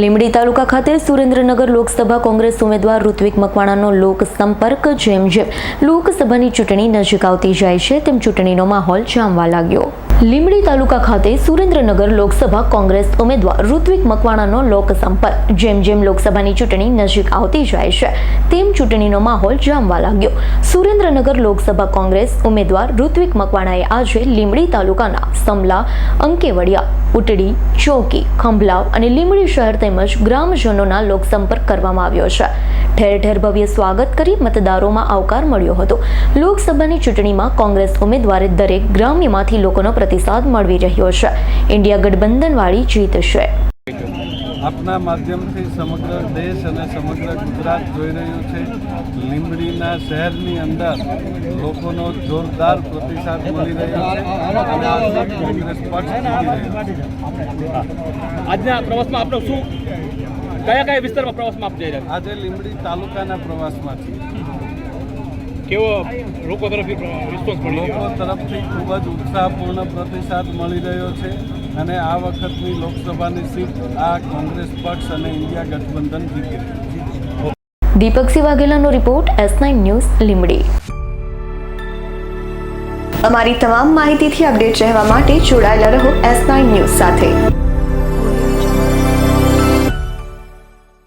લીંબડી તાલુકા ખાતે સુરેન્દ્રનગર લોકસભા કોંગ્રેસ ઉમેદવાર ઋત્વિક મકવાણાનો લોક સંપર્ક જેમ જેમ લોકસભાની ચૂંટણી નજીક આવતી જાય છે, તેમ ચૂંટણીનો માહોલ જામવા લાગ્યો. લીંબડી તાલુકા ખાતે સુરેન્દ્રનગર લોકસભા કોંગ્રેસ ઉમેદવાર ઋત્વિક મકવાણાનો લોક સંપર્ક જેમ જેમ લોકસભાની ચૂંટણી નજીક આવતી જાય છે, તેમ ચૂંટણીનો માહોલ જામવા લાગ્યો. સુરેન્દ્રનગર લોકસભા કોંગ્રેસ ઉમેદવાર ઋત્વિક મકવાણાએ આજે લીંબડી તાલુકાના સમલા અંકેવડિયા ઉટડી, ચોકી, ખંભલાવ અને લીંબડી શહેર તેમજ ગ્રામજનોના લોકસંપર્ક કરવામાં આવ્યો છે. ઠેર ઠેર ભવ્ય સ્વાગત કરી મતદારોમાં આવકાર મળ્યો હતો. લોકસભાની ચૂંટણીમાં કોંગ્રેસ ઉમેદવારે દરેક ગ્રામ્યમાંથી લોકોનો પ્રતિસાદ મળવી રહ્યો છે. ઇન્ડિયા ગઠબંધનવાળી જીત છે. આપના માધ્યમથી સમગ્ર દેશ અને સમગ્ર ગુજરાત જોઈ રહ્યું છે. લીંબડીના શહેરની અંદર લોકોનો જોરદાર પ્રતિસાદ મળી રહ્યો છે અને આજે કોંગ્રેસ પક્ષ આજના પ્રવાસમાં આપણો શું કયા કયા વિસ્તારમાં પ્રવાસમાં આપ જઈ રહ્યા આજે લીંબડી તાલુકાના પ્રવાસમાં છીએ. કેવો લોકો તરફથી રિસ્પોન્સ મળી લોકો તરફથી ખૂબ જ ઉત્સાહપૂર્ણ પ્રતિસાદ મળી રહ્યો છે. અને આ વખતની લોકસભાની સીટ આ કોંગ્રેસ પક્ષ અને ઇન્ડિયા ગઠબંધન જીતી. Deepaksinh વાઘેલાનો report S nine news Limdi અમારી તમામ માહિતીથી અપડેટ રહેવા માટે જોડાયેલા રહો એસ નાઇન ન્યૂઝ સાથે.